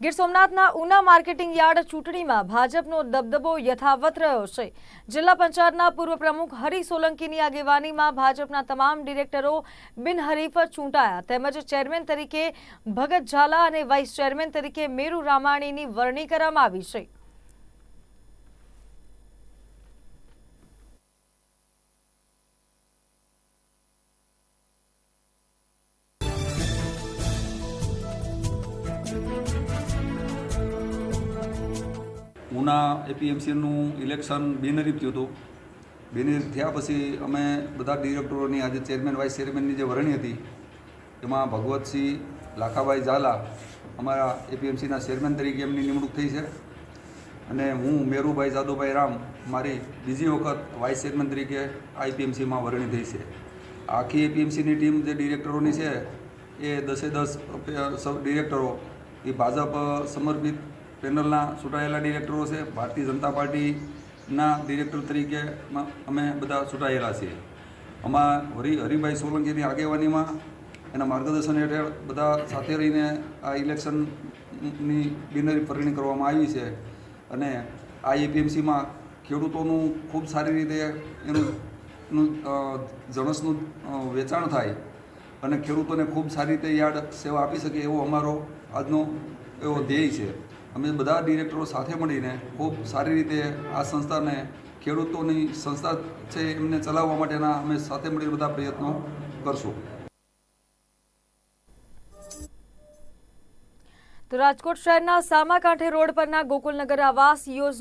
ગીર સોમનાથના Una marketing yard ચૂંટણીમાં ભાજપનો દબદબો યથાવત રહ્યો છે. જિલ્લા પંચાયતના પૂર્વ પ્રમુખ હરી સોલંકીની આગેવાનીમાં ભાજપના તમામ ડિરેક્ટરો બિનહરીફ ચૂંટાયા. તેમજ ચેરમેન તરીકે ભગત ઝાલા અને વાઇસ ચેરમેન તરીકે મેરુ રામાણીની વરણી કરવામાં આવી છે. ઉના એપીએમસીનું ઇલેક્શન બિનહરીફ થયું હતું. બિનહરીફ થયા પછી અમે બધા ડિરેક્ટરોની, આજે ચેરમેન વાઇસ ચેરમેનની જે વરણી હતી, એમાં ભગવતસિંહ, લાખાભાઈ ઝાલા અમારા એપીએમસીના ચેરમેન તરીકે એમની નિમણૂક થઈ છે. અને હું, મેરુભાઈ જાદુભાઈ રામ, મારી બીજી વખત વાઇસ ચેરમેન તરીકે આઈપીએમસીમાં વરણી થઈ છે. આખી એપીએમસીની ટીમ જે ડિરેક્ટરોની છે, એ દસે દસ સૌ ડિરેક્ટરો, એ ભાજપ સમર્પિત પેનલના ચૂંટાયેલા ડિરેક્ટરો છે. ભારતીય જનતા પાર્ટીના ડિરેક્ટર તરીકે અમે બધા ચૂંટાયેલા છીએ. આમાં હરિ, હરિભાઈ સોલંકીની આગેવાનીમાં એના માર્ગદર્શન હેઠળ બધા સાથે રહીને આ ઇલેક્શનની બિનરી ફરણી કરવામાં આવી છે અને આ એપીએમસીમાં ખેડૂતોનું ખૂબ સારી રીતે એનું જણસનું વેચાણ થાય અને ખેડૂતોને ખૂબ સારી રીતે યાર્ડ સેવા આપી શકે એવો અમારો આજનો એવો ધ્યેય છે. અમે બધા ડિરેક્ટરો સાથે મળીને ખૂબ સારી રીતે આ સંસ્થાને ખેડૂતોની સંસ્થા છે એમને ચલાવવા માટેના અમે સાથે મળીને બધા પ્રયત્નો કરશું. તો રાજકોટ શહેરના સામાકાંઠે રોડ પરના ગોકુલનગર આવાસ યોજના